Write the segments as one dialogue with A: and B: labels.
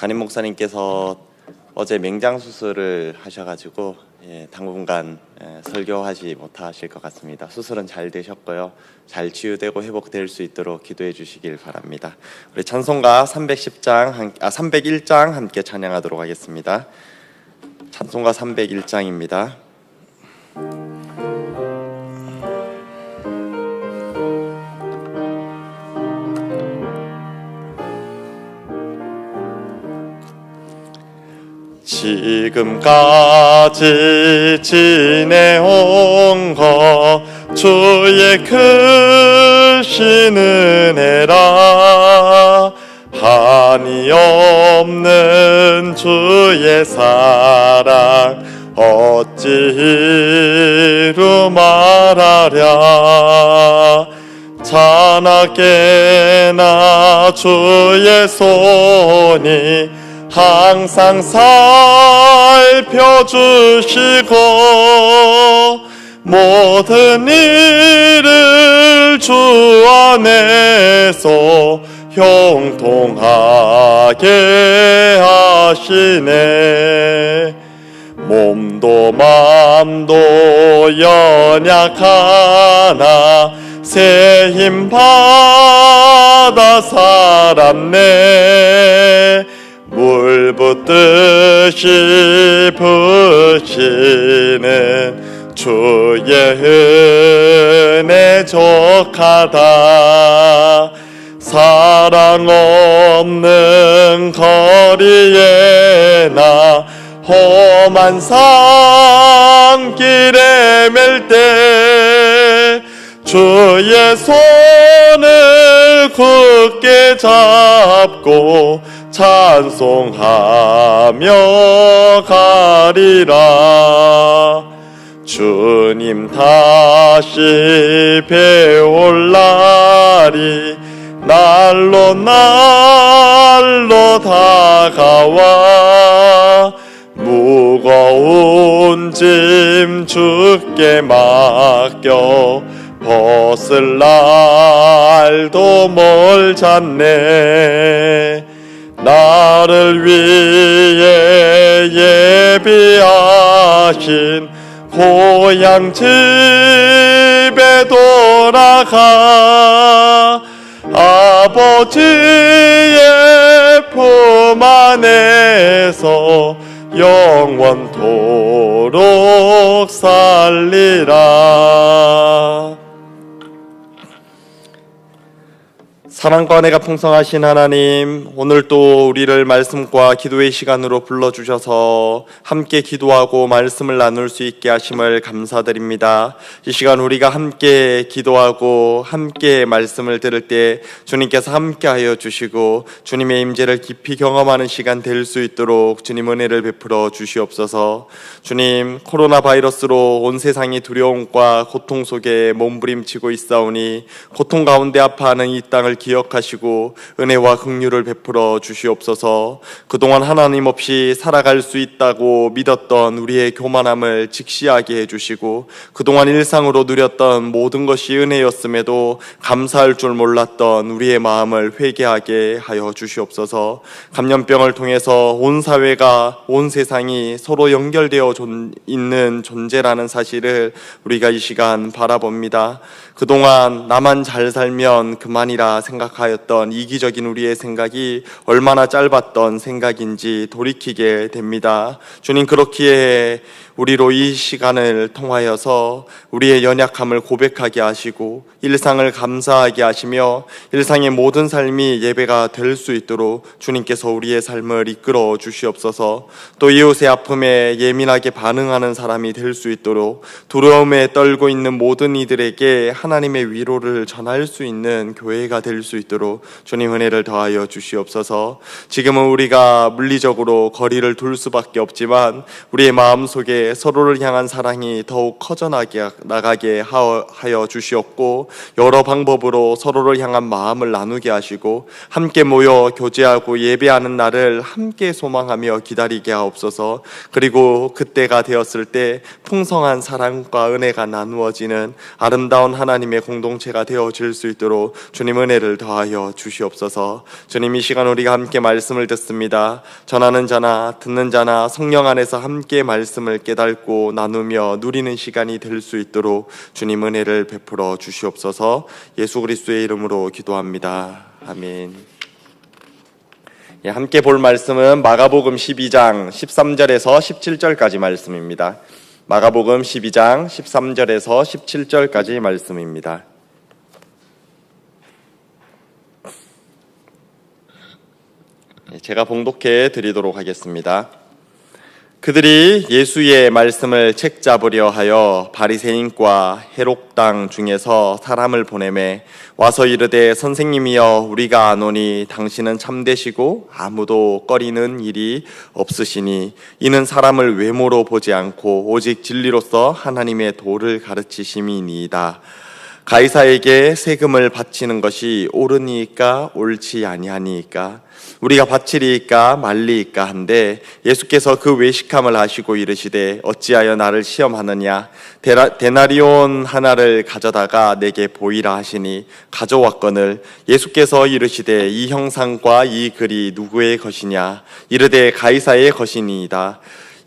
A: 담임 목사님께서 어제 맹장 수술을 하셔가지고 예, 당분간 예, 설교하지 못하실 것 같습니다. 수술은 잘 되셨고요. 잘 치유되고 회복될 수 있도록 기도해 주시길 바랍니다. 우리 찬송가 310장 한, 아 301장 함께 찬양하도록 하겠습니다. 찬송가 301장입니다. 지금까지 지내온 것 주의 크신 은혜라. 한이 없는 주의 사랑 어찌 이루 말하랴. 찬하게나 주의 손이 항상 살펴주시고 모든 일을 주 안에서 형통하게 하시네. 몸도 맘도 연약하나 새 힘 받아 살았네 물 붓듯이 부시는 주의 은혜 족하다. 사랑 없는 거리에 나 험한 산길에 맬때 주의 손을 굳게 잡고 찬송하며 가리라. 주님 다시 배올 날이 날로 날로 다가와. 무거운 짐 주께 맡겨 벗을 날도 멀잖네 나를 위해 예비하신 고향 집에 돌아가 아버지의 품 안에서 영원토록 살리라 사랑과 은혜가 풍성하신 하나님, 오늘 또 우리를 말씀과 기도의 시간으로 불러주셔서 함께 기도하고 말씀을 나눌 수 있게 하심을 감사드립니다. 이 시간 우리가 함께 기도하고 함께 말씀을 들을 때 주님께서 함께 하여 주시고 주님의 임재를 깊이 경험하는 시간 될 수 있도록 주님 은혜를 베풀어 주시옵소서 주님, 코로나 바이러스로 온 세상이 두려움과 고통 속에 몸부림치고 있사오니 고통 가운데 아파하는 이 땅을 기 억하시고 은혜와 긍휼을 베풀어 주시옵소서. 그동안 하나님 없이 살아갈 수 있다고 믿었던 우리의 교만함을 직시하게 해 주시고 그동안 일상으로 누렸던 모든 것이 은혜였음에도 감사할 줄 몰랐던 우리의 마음을 회개하게 하여 주시옵소서. 감염병을 통해서 온 사회가 온 세상이 서로 연결되어 존- 있는 존재라는 사실을 우리가 이 시간 바라봅니다. 그동안 나만 잘 살면 그만이라 생각 하였던 이기적인 우리의 생각이 얼마나 짧았던 생각인지 돌이키게 됩니다. 주님 그렇기에 우리로 이 시간을 통하여서 우리의 연약함을 고백하게 하시고 일상을 감사하게 하시며 일상의 모든 삶이 예배가 될 수 있도록 주님께서 우리의 삶을 이끌어 주시옵소서. 또 이웃의 아픔에 예민하게 반응하는 사람이 될 수 있도록 두려움에 떨고 있는 모든 이들에게 하나님의 위로를 전할 수 있는 교회가 될 수 있도록 주님 은혜를 더하여 주시옵소서. 지금은 우리가 물리적으로 거리를 둘 수밖에 없지만 우리의 마음 속에 서로를 향한 사랑이 더욱 커져나게 나가게 하여 주시옵고 여러 방법으로 서로를 향한 마음을 나누게 하시고 함께 모여 교제하고 예배하는 날을 함께 소망하며 기다리게 하옵소서. 그리고 그때가 되었을 때 풍성한 사랑과 은혜가 나누어지는 아름다운 하나님의 공동체가 되어질 수 있도록 주님 은혜를 더하여 주시옵소서. 주님 이 시간 우리가 함께 말씀을 듣습니다. 전하는 자나 듣는 자나 성령 안에서 함께 말씀을 깨닫 고 나누며 누리는 시간이 될 수 있도록 주님 은혜를 베풀어 주시옵소서. 예수 그리스도의 이름으로 기도합니다. 아멘. 예, 함께 볼 말씀은 마가복음 12장 13절에서 17절까지 말씀입니다. 마가복음 12장 13절에서 17절까지 말씀입니다. 예, 제가 봉독해 드리도록 하겠습니다. 그들이 예수의 말씀을 책 잡으려 하여 바리새인과 헤롯당 중에서 사람을 보내매 와서 이르되 선생님이여 우리가 아노니 당신은 참되시고 아무도 꺼리는 일이 없으시니 이는 사람을 외모로 보지 않고 오직 진리로서 하나님의 도를 가르치심이니이다. 가이사에게 세금을 바치는 것이 옳으니까 옳지 아니하니까 우리가 바치리이까 말리이까 한데 예수께서 그 외식함을 하시고 이르시되 어찌하여 나를 시험하느냐? 데라, 데나리온 하나를 가져다가 내게 보이라 하시니 가져왔거늘 예수께서 이르시되 이 형상과 이 글이 누구의 것이냐? 이르되 가이사의 것이니이다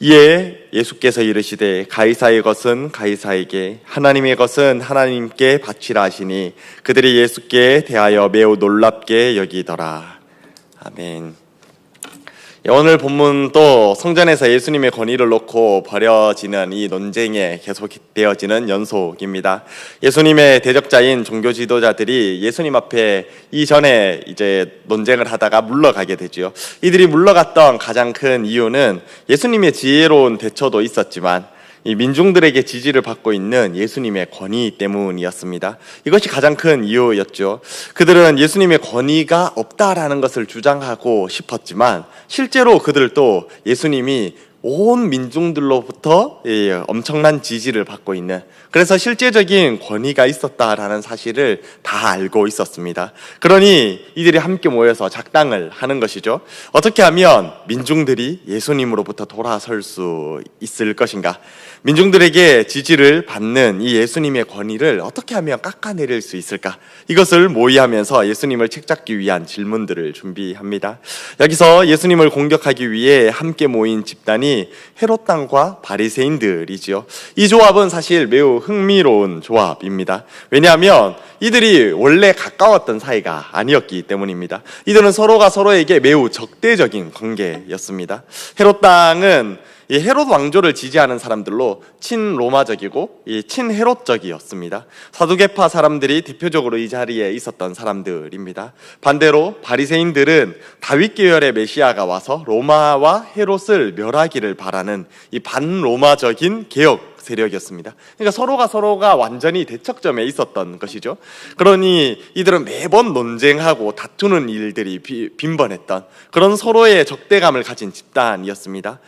A: 이에 예수께서 이르시되 가이사의 것은 가이사에게 하나님의 것은 하나님께 바치라 하시니 그들이 예수께 대하여 매우 놀랍게 여기더라. 아멘. 예, 오늘 본문도 성전에서 예수님의 권위를 놓고 벌여지는 이 논쟁에 계속되어지는 연속입니다. 예수님의 대적자인 종교 지도자들이 예수님 앞에 이전에 이제 논쟁을 하다가 물러가게 되죠. 이들이 물러갔던 가장 큰 이유는 예수님의 지혜로운 대처도 있었지만 이 민중들에게 지지를 받고 있는 예수님의 권위 때문이었습니다. 이것이 가장 큰 이유였죠. 그들은 예수님의 권위가 없다라는 것을 주장하고 싶었지만 실제로 그들도 예수님이 온 민중들로부터 예, 엄청난 지지를 받고 있는 그래서 실제적인 권위가 있었다라는 사실을 다 알고 있었습니다. 그러니 이들이 함께 모여서 작당을 하는 것이죠. 어떻게 하면 민중들이 예수님으로부터 돌아설 수 있을 것인가? 민중들에게 지지를 받는 이 예수님의 권위를 어떻게 하면 깎아내릴 수 있을까? 이것을 모의하면서 예수님을 책잡기 위한 질문들을 준비합니다. 여기서 예수님을 공격하기 위해 함께 모인 집단이 헤롯 땅과 바리새인들이지요. 이 조합은 사실 매우 흥미로운 조합입니다. 왜냐하면 이들이 원래 가까웠던 사이가 아니었기 때문입니다. 이들은 서로가 서로에게 매우 적대적인 관계였습니다. 헤롯 땅은 이 헤롯 왕조를 지지하는 사람들로 친로마적이고 이 친헤롯적이었습니다. 사두개파 사람들이 대표적으로 이 자리에 있었던 사람들입니다. 반대로 바리새인들은 다윗 계열의 메시아가 와서 로마와 헤롯을 멸하기를 바라는 이 반로마적인 개혁 세력이었습니다. 그러니까 서로가 서로가 완전히 대척점에 있었던 것이죠. 그러니 이들은 매번 논쟁하고 다투는 일들이 비- 빈번했던 그런 서로의 적대감을 가진 집단이었습니다.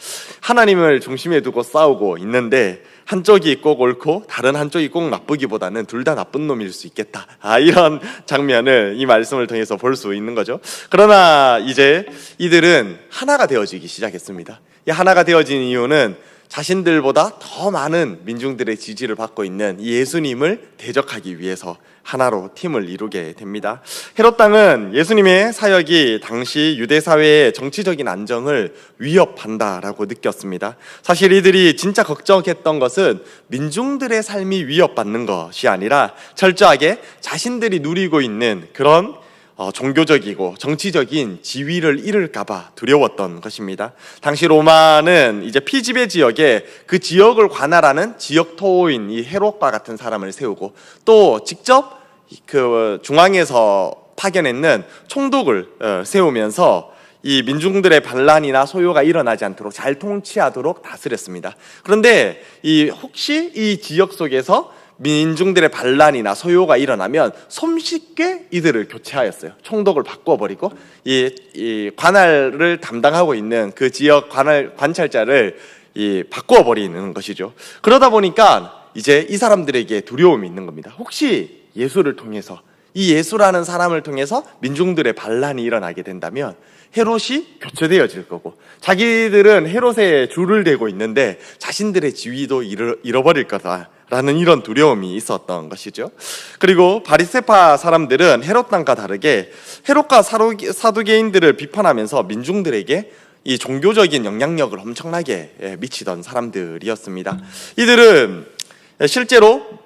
A: 하나님을 중심에 두고 싸우고 있는데 한쪽이 꼭 옳고 다른 한쪽이 꼭 나쁘기보다는 둘 다 나쁜 놈일 수 있겠다. 아, 이런 장면을 이 말씀을 통해서 볼 수 있는 거죠. 그러나 이제 이들은 하나가 되어지기 시작했습니다. 이 하나가 되어진 이유는 자신들보다 더 많은 민중들의 지지를 받고 있는 이 예수님을 대적하기 위해서 하나로 팀을 이루게 됩니다. 헤롯 땅은 예수님의 사역이 당시 유대 사회의 정치적인 안정을 위협한다라고 느꼈습니다. 사실 이들이 진짜 걱정했던 것은 민중들의 삶이 위협받는 것이 아니라 철저하게 자신들이 누리고 있는 그런 어, 종교적이고 정치적인 지위를 잃을까봐 두려웠던 것입니다. 당시 로마는 이제 피지배 지역에 그 지역을 관할하는 지역 토호인 이 헤롯과 같은 사람을 세우고 또 직접 그 중앙에서 파견했는 총독을 어, 세우면서 이 민중들의 반란이나 소요가 일어나지 않도록 잘 통치하도록 다스렸습니다. 그런데 이 혹시 이 지역 속에서 민중들의 반란이나 소요가 일어나면 손쉽게 이들을 교체하였어요. 총독을 바꿔버리고 이, 이 관할을 담당하고 있는 그 지역 관할 관찰자를 이 바꾸어 버리는 것이죠. 그러다 보니까 이제 이 사람들에게 두려움이 있는 겁니다. 혹시 예수를 통해서 이 예수라는 사람을 통해서 민중들의 반란이 일어나게 된다면 헤롯이 교체되어질 거고 자기들은 헤롯에 줄을 대고 있는데 자신들의 지위도 잃어, 잃어버릴 거다 라는 이런 두려움이 있었던 것이죠. 그리고 바리세파 사람들은 헤롯 땅과 다르게 헤롯과 사두개인들을 비판하면서 민중들에게 이 종교적인 영향력을 엄청나게 예, 미치던 사람들이었습니다. 이들은 실제로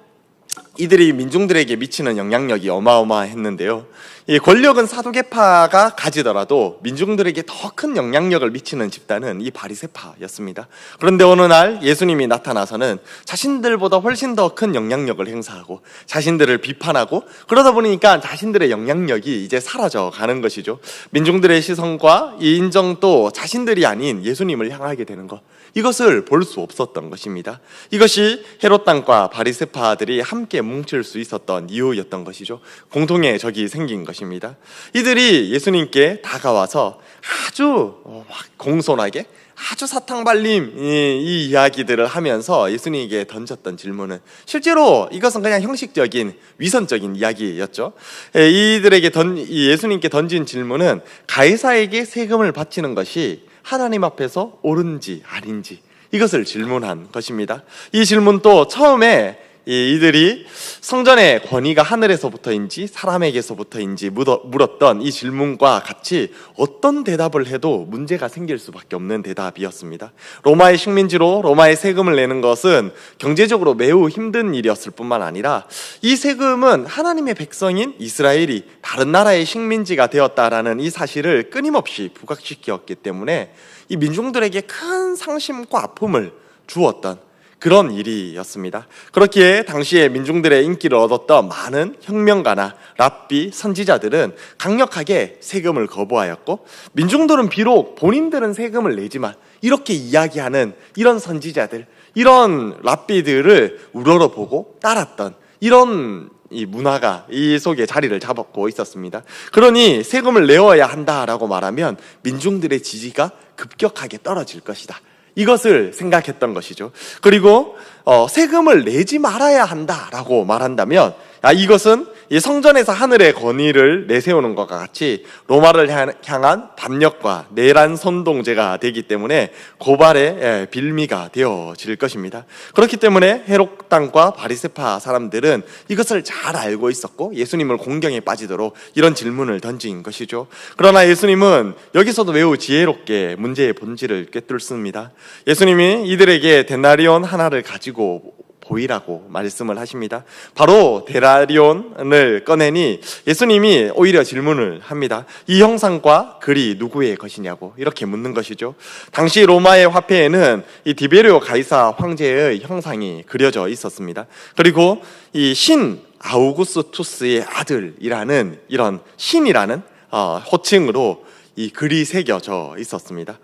A: 이들이 민중들에게 미치는 영향력이 어마어마했는데요. 이 권력은 사두개파가 가지더라도 민중들에게 더 큰 영향력을 미치는 집단은 이 바리세파였습니다. 그런데 어느 날 예수님이 나타나서는 자신들보다 훨씬 더 큰 영향력을 행사하고 자신들을 비판하고 그러다 보니까 자신들의 영향력이 이제 사라져 가는 것이죠. 민중들의 시선과 이 인정 도 자신들이 아닌 예수님을 향하게 되는 것. 이것을 볼 수 없었던 것입니다. 이것이 헤롯 땅과 바리세파들이 함께 뭉칠 수 있었던 이유였던 것이죠. 공통의 적이 생긴 것입니다. 이들이 예수님께 다가와서 아주 어, 막 공손하게 아주 사탕 발림 이, 이 이야기들을 하면서 예수님에게 던졌던 질문은 실제로 이것은 그냥 형식적인 위선적인 이야기였죠. 에, 이들에게 던이 예수님께 던진 질문은 가이사에게 세금을 바치는 것이 하나님 앞에서 옳은지 아닌지 이것을 질문한 것입니다. 이 질문도 처음에 이- 이들이 성전의 권위가 하늘에서부터인지 사람에게서부터인지 물었던 이 질문과 같이 어떤 대답을 해도 문제가 생길 수밖에 없는 대답이었습니다. 로마의 식민지로 로마의 세금을 내는 것은 경제적으로 매우 힘든 일이었을 뿐만 아니라 이 세금은 하나님의 백성인 이스라엘이 다른 나라의 식민지가 되었다라는 이 사실을 끊임없이 부각시켰기 때문에 이 민중들에게 큰 상심과 아픔을 주었던 그런 일이었습니다. 그렇기에 당시에 민중들의 인기를 얻었던 많은 혁명가나 랍비, 선지자들은 강력하게 세금을 거부하였고 민중들은 비록 본인들은 세금을 내지만 이렇게 이야기하는 이런 선지자들, 이런 랍비들을 우러러보고 따랐던 이런 이 문화가 이 속에 자리를 잡았고 있었습니다. 그러니 세금을 내어야 한다라고 말하면 민중들의 지지가 급격하게 떨어질 것이다. 이것을 생각했던 것이죠. 그리고 어, 세금을 내지 말아야 한다라고 말한다면 아, 이것은 이 성전에서 하늘의 권위를 내세우는 것과 같이 로마를 향- 향한 반역과 내란 선동제가 되기 때문에 고발의 예, 빌미가 되어질 것입니다. 그렇기 때문에 헤롯 땅과 바리세파 사람들은 이것을 잘 알고 있었고 예수님을 공경에 빠지도록 이런 질문을 던진 것이죠. 그러나 예수님은 여기서도 매우 지혜롭게 문제의 본질을 꿰뚫습니다. 예수님이 이들에게 데나리온 하나를 가지고 보이라고 말씀을 하십니다. 바로 데나리온을 꺼내니 예수님이 오히려 질문을 합니다. 이 형상과 글이 누구의 것이냐고 이렇게 묻는 것이죠. 당시 로마의 화폐에는 이 디베리오 가이사 황제의 형상이 그려져 있었습니다. 그리고 이 신 아우구스투스의 아들이라는 이런 신이라는 어, 호칭으로 이 글이 새겨져 있었습니다.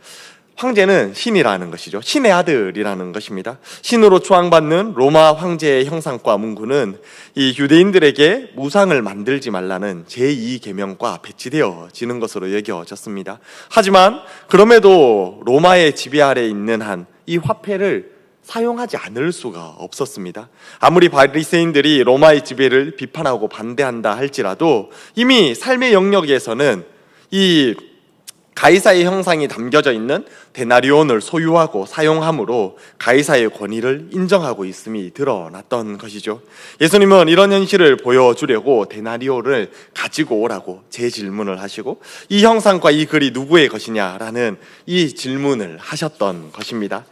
A: 황제는 신이라는 것이죠. 신의 아들이라는 것입니다. 신으로 추앙받는 로마 황제의 형상과 문구는 이 유대인들에게 무상을 만들지 말라는 제2계명과 배치되어지는 것으로 여겨졌습니다. 하지만 그럼에도 로마의 지배 아래 있는 한 이 화폐를 사용하지 않을 수가 없었습니다. 아무리 바리새인들이 로마의 지배를 비판하고 반대한다 할지라도 이미 삶의 영역에서는 이 가이사의 형상이 담겨져 있는 데나리온을 소유하고 사용함으로 가이사의 권위를 인정하고 있음이 드러났던 것이죠. 예수님은 이런 현실을 보여주려고 데나리온을 가지고 오라고 재질문을 하시고 이 형상과 이 글이 누구의 것이냐라는 이 질문을 하셨던 것입니다.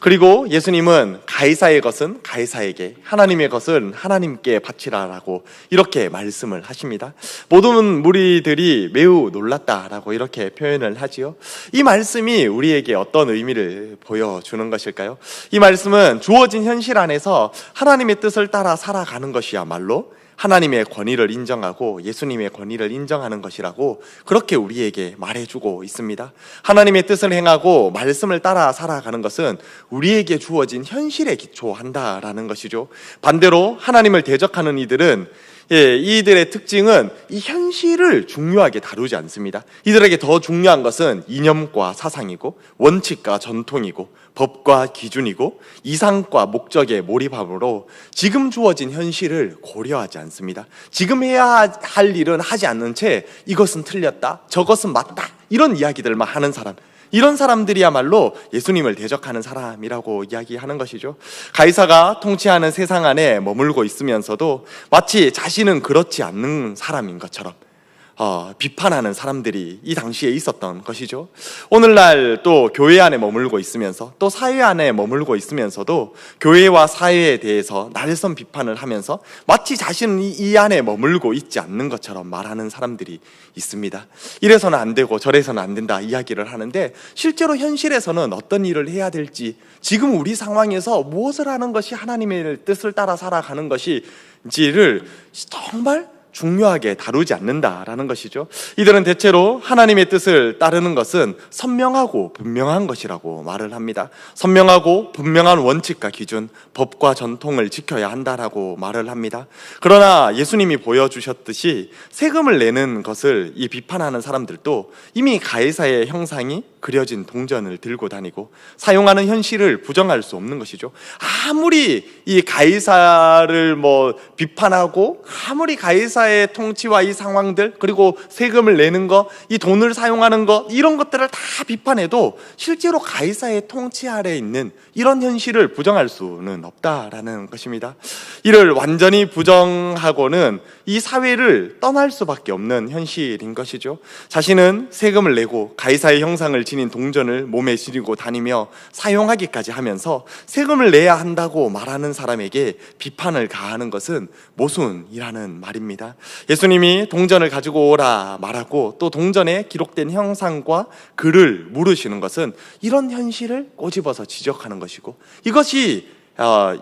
A: 그리고 예수님은 가이사의 것은 가이사에게, 하나님의 것은 하나님께 바치라라고 이렇게 말씀을 하십니다. 모든 무리들이 매우 놀랐다라고 이렇게 표현을 하지요. 이 말씀이 우리에게 어떤 의미를 보여주는 것일까요? 이 말씀은 주어진 현실 안에서 하나님의 뜻을 따라 살아가는 것이야말로 하나님의 권위를 인정하고 예수님의 권위를 인정하는 것이라고 그렇게 우리에게 말해주고 있습니다. 하나님의 뜻을 행하고 말씀을 따라 살아가는 것은 우리에게 주어진 현실에 기초한다라는 것이죠. 반대로 하나님을 대적하는 이들은 예, 이들의 특징은 이 현실을 중요하게 다루지 않습니다. 이들에게 더 중요한 것은 이념과 사상이고 원칙과 전통이고 법과 기준이고 이상과 목적에 몰입함으로 지금 주어진 현실을 고려하지 않습니다. 지금 해야 할 일은 하지 않는 채 이것은 틀렸다, 저것은 맞다 이런 이야기들만 하는 사람. 이런 사람들이야말로 예수님을 대적하는 사람이라고 이야기하는 것이죠. 가이사가 통치하는 세상 안에 머물고 있으면서도 마치 자신은 그렇지 않는 사람인 것처럼 어, 비판하는 사람들이 이 당시에 있었던 것이죠. 오늘날 또 교회 안에 머물고 있으면서 또 사회 안에 머물고 있으면서도 교회와 사회에 대해서 날선 비판을 하면서 마치 자신은 이, 이 안에 머물고 있지 않는 것처럼 말하는 사람들이 있습니다. 이래서는 안 되고 저래서는 안 된다 이야기를 하는데 실제로 현실에서는 어떤 일을 해야 될지 지금 우리 상황에서 무엇을 하는 것이 하나님의 뜻을 따라 살아가는 것이지를 정말 중요하게 다루지 않는다라는 것이죠. 이들은 대체로 하나님의 뜻을 따르는 것은 선명하고 분명한 것이라고 말을 합니다. 선명하고 분명한 원칙과 기준, 법과 전통을 지켜야 한다라고 말을 합니다. 그러나 예수님이 보여주셨듯이 세금을 내는 것을 이 비판하는 사람들도 이미 가해사의 형상이 그려진 동전을 들고 다니고 사용하는 현실을 부정할 수 없는 것이죠. 아무리 이 가이사를 뭐 비판하고 아무리 가이사의 통치와 이 상황들 그리고 세금을 내는 거, 이 돈을 사용하는 거 이런 것들을 다 비판해도 실제로 가이사의 통치 아래 있는 이런 현실을 부정할 수는 없다라는 것입니다. 이를 완전히 부정하고는 이 사회를 떠날 수밖에 없는 현실인 것이죠. 자신은 세금을 내고 가이사의 형상을 지닌 동전을 몸에 지니고 다니며 사용하기까지 하면서 세금을 내야 한다고 말하는 사람에게 비판을 가하는 것은 모순이라는 말입니다. 예수님이 동전을 가지고 오라 말하고 또 동전에 기록된 형상과 글을 물으시는 것은 이런 현실을 꼬집어서 지적하는 것이고 이것이 어,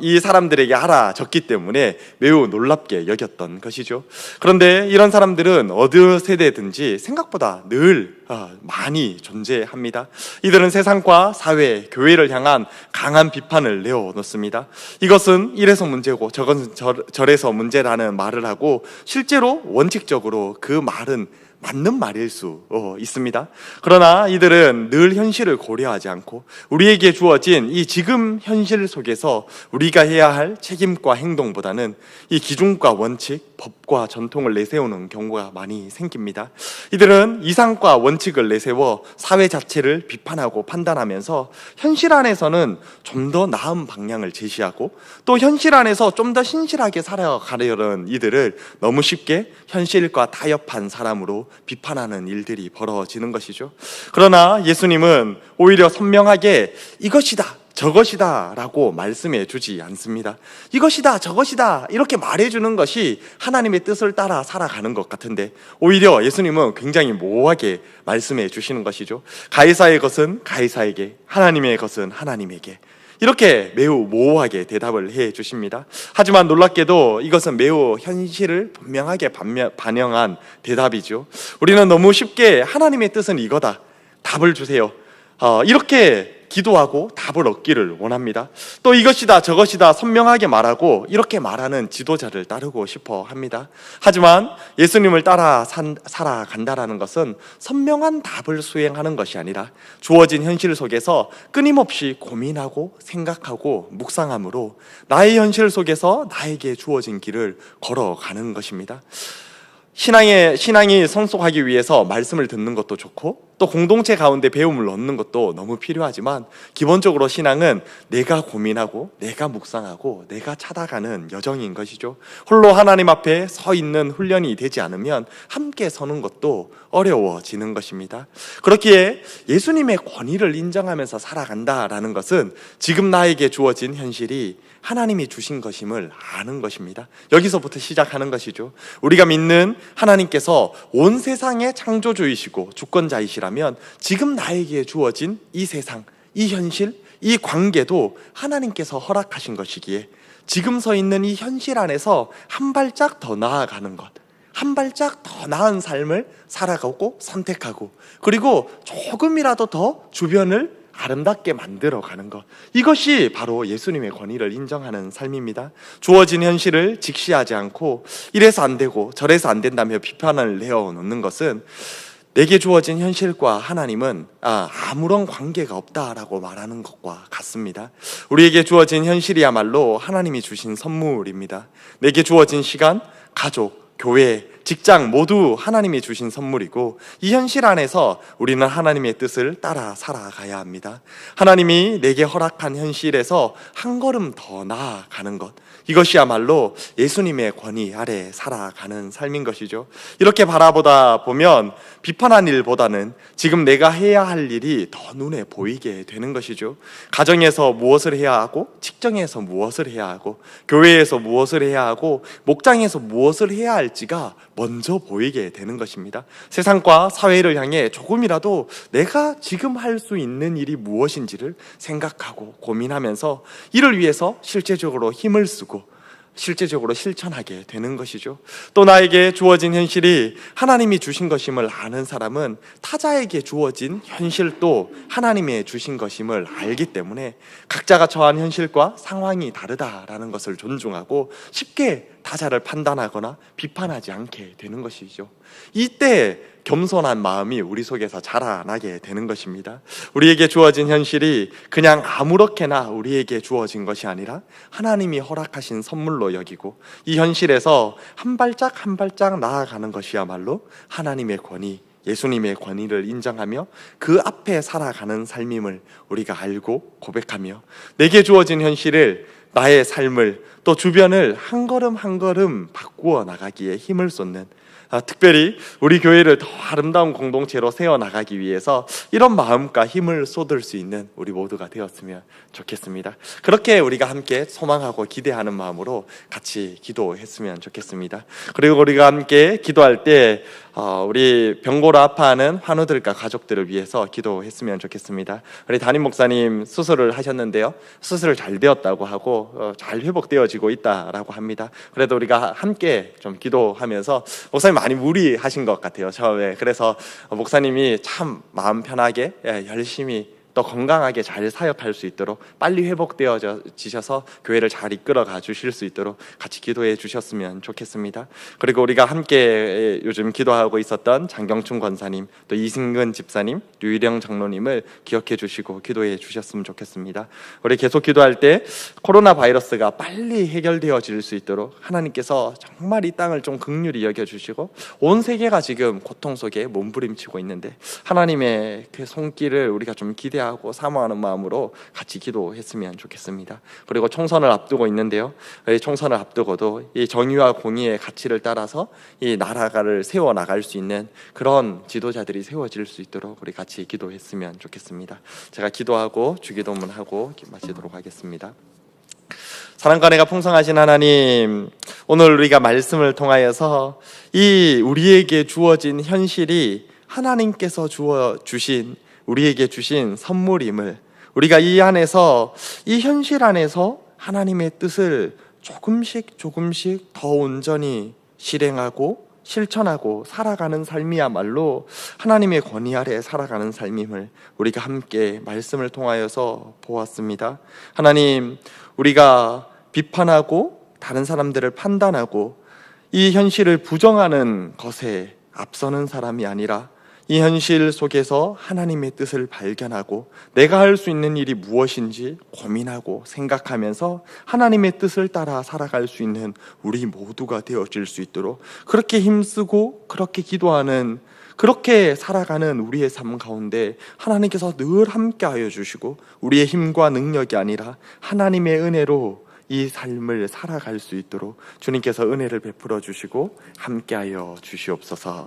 A: 이 사람들에게 알아졌기 때문에 매우 놀랍게 여겼던 것이죠. 그런데 이런 사람들은 어느 세대든지 생각보다 늘 어, 많이 존재합니다. 이들은 세상과 사회, 교회를 향한 강한 비판을 내어놓습니다. 이것은 이래서 문제고 저것은 저, 저래서 문제라는 말을 하고 실제로 원칙적으로 그 말은 맞는 말일 수 어, 있습니다. 그러나 이들은 늘 현실을 고려하지 않고 우리에게 주어진 이 지금 현실 속에서 우리가 해야 할 책임과 행동보다는 이 기준과 원칙, 법과 전통을 내세우는 경우가 많이 생깁니다. 이들은 이상과 원칙을 내세워 사회 자체를 비판하고 판단하면서 현실 안에서는 좀 더 나은 방향을 제시하고 또 현실 안에서 좀 더 신실하게 살아가려는 이들을 너무 쉽게 현실과 타협한 사람으로 비판하는 일들이 벌어지는 것이죠. 그러나 예수님은 오히려 선명하게 이것이다. 저것이다 라고 말씀해 주지 않습니다. 이것이다, 저것이다, 이렇게 말해 주는 것이 하나님의 뜻을 따라 살아가는 것 같은데, 오히려 예수님은 굉장히 모호하게 말씀해 주시는 것이죠. 가이사의 것은 가이사에게, 하나님의 것은 하나님에게. 이렇게 매우 모호하게 대답을 해 주십니다. 하지만 놀랍게도 이것은 매우 현실을 분명하게 반영한 대답이죠. 우리는 너무 쉽게 하나님의 뜻은 이거다. 답을 주세요. 어, 이렇게 기도하고 답을 얻기를 원합니다. 또 이것이다 저것이다 선명하게 말하고 이렇게 말하는 지도자를 따르고 싶어 합니다. 하지만 예수님을 따라 산, 살아간다라는 것은 선명한 답을 수행하는 것이 아니라 주어진 현실 속에서 끊임없이 고민하고 생각하고 묵상함으로 나의 현실 속에서 나에게 주어진 길을 걸어가는 것입니다. 신앙의 신앙이 성숙하기 위해서 말씀을 듣는 것도 좋고 또 공동체 가운데 배움을 얻는 것도 너무 필요하지만 기본적으로 신앙은 내가 고민하고 내가 묵상하고 내가 찾아가는 여정인 것이죠. 홀로 하나님 앞에 서 있는 훈련이 되지 않으면 함께 서는 것도 어려워지는 것입니다. 그렇기에 예수님의 권위를 인정하면서 살아간다라는 것은 지금 나에게 주어진 현실이 하나님이 주신 것임을 아는 것입니다. 여기서부터 시작하는 것이죠. 우리가 믿는 하나님께서 온 세상의 창조주이시고 주권자이시라 면 지금 나에게 주어진 이 세상, 이 현실, 이 관계도 하나님께서 허락하신 것이기에 지금 서 있는 이 현실 안에서 한 발짝 더 나아가는 것, 한 발짝 더 나은 삶을 살아가고 선택하고 그리고 조금이라도 더 주변을 아름답게 만들어 가는 것. 이것이 바로 예수님의 권위를 인정하는 삶입니다. 주어진 현실을 직시하지 않고 이래서 안 되고 저래서 안 된다며 비판을 내어 놓는 것은 내게 주어진 현실과 하나님은 아, 아무런 관계가 없다라고 말하는 것과 같습니다. 우리에게 주어진 현실이야말로 하나님이 주신 선물입니다. 내게 주어진 시간, 가족, 교회, 직장 모두 하나님이 주신 선물이고 이 현실 안에서 우리는 하나님의 뜻을 따라 살아가야 합니다. 하나님이 내게 허락한 현실에서 한 걸음 더 나아가는 것. 이것이야말로 예수님의 권위 아래 살아가는 삶인 것이죠. 이렇게 바라보다 보면 비판한 일보다는 지금 내가 해야 할 일이 더 눈에 보이게 되는 것이죠. 가정에서 무엇을 해야 하고, 직장에서 무엇을 해야 하고, 교회에서 무엇을 해야 하고, 목장에서 무엇을 해야 할지가 먼저 보이게 되는 것입니다. 세상과 사회를 향해 조금이라도 내가 지금 할 수 있는 일이 무엇인지를 생각하고 고민하면서 이를 위해서 실제적으로 힘을 쓰고 실제적으로 실천하게 되는 것이죠. 또 나에게 주어진 현실이 하나님이 주신 것임을 아는 사람은 타자에게 주어진 현실도 하나님의 주신 것임을 알기 때문에 각자가 처한 현실과 상황이 다르다라는 것을 존중하고 쉽게 타자를 판단하거나 비판하지 않게 되는 것이죠. 이때 겸손한 마음이 우리 속에서 자라나게 되는 것입니다. 우리에게 주어진 현실이 그냥 아무렇게나 우리에게 주어진 것이 아니라 하나님이 허락하신 선물로 여기고 이 현실에서 한 발짝 한 발짝 나아가는 것이야말로 하나님의 권위, 예수님의 권위를 인정하며 그 앞에 살아가는 삶임을 우리가 알고 고백하며 내게 주어진 현실을 나의 삶을 또 주변을 한 걸음 한 걸음 바꾸어 나가기에 힘을 쏟는 아, 특별히 우리 교회를 더 아름다운 공동체로 세워 나가기 위해서 이런 마음과 힘을 쏟을 수 있는 우리 모두가 되었으면 좋겠습니다. 그렇게 우리가 함께 소망하고 기대하는 마음으로 같이 기도했으면 좋겠습니다. 그리고 우리가 함께 기도할 때 어, 우리 병고로 아파하는 환우들과 가족들을 위해서 기도했으면 좋겠습니다. 우리 담임 목사님 수술을 하셨는데요. 수술을 잘 되었다고 하고 어, 잘 회복되어지고 있다라고 합니다. 그래도 우리가 함께 좀 기도하면서 목사님 많이 무리하신 것 같아요. 처음에 그래서 목사님이 참 마음 편하게 예, 열심히 또 건강하게 잘 사역할 수 있도록 빨리 회복되어지셔서 교회를 잘 이끌어 가 주실 수 있도록 같이 기도해 주셨으면 좋겠습니다. 그리고 우리가 함께 요즘 기도하고 있었던 장경춘 권사님, 또 이승근 집사님, 류일영 장로님을 기억해 주시고 기도해 주셨으면 좋겠습니다. 우리 계속 기도할 때 코로나 바이러스가 빨리 해결되어질 수 있도록 하나님께서 정말 이 땅을 좀 극률히 여겨 주시고 온 세계가 지금 고통 속에 몸부림치고 있는데 하나님의 그 손길을 우리가 좀 기대하고 기대하고 사모하는 마음으로 같이 기도했으면 좋겠습니다. 그리고 총선을 앞두고 있는데요. 이 총선을 앞두고도 이 정의와 공의의 가치를 따라서 이 나라가를 세워 나갈 수 있는 그런 지도자들이 세워질 수 있도록 우리 같이 기도했으면 좋겠습니다. 제가 기도하고 주기도문하고 마치도록 하겠습니다. 사랑과 내가 풍성하신 하나님, 오늘 우리가 말씀을 통하여서 이 우리에게 주어진 현실이 하나님께서 주어 주신 우리에게 주신 선물임을 우리가 이 안에서 이 현실 안에서 하나님의 뜻을 조금씩 조금씩 더 온전히 실행하고 실천하고 살아가는 삶이야말로 하나님의 권위 아래 살아가는 삶임을 우리가 함께 말씀을 통하여서 보았습니다. 하나님, 우리가 비판하고 다른 사람들을 판단하고 이 현실을 부정하는 것에 앞서는 사람이 아니라 이 현실 속에서 하나님의 뜻을 발견하고 내가 할 수 있는 일이 무엇인지 고민하고 생각하면서 하나님의 뜻을 따라 살아갈 수 있는 우리 모두가 되어질 수 있도록 그렇게 힘쓰고 그렇게 기도하는 그렇게 살아가는 우리의 삶 가운데 하나님께서 늘 함께하여 주시고 우리의 힘과 능력이 아니라 하나님의 은혜로 이 삶을 살아갈 수 있도록 주님께서 은혜를 베풀어 주시고 함께하여 주시옵소서.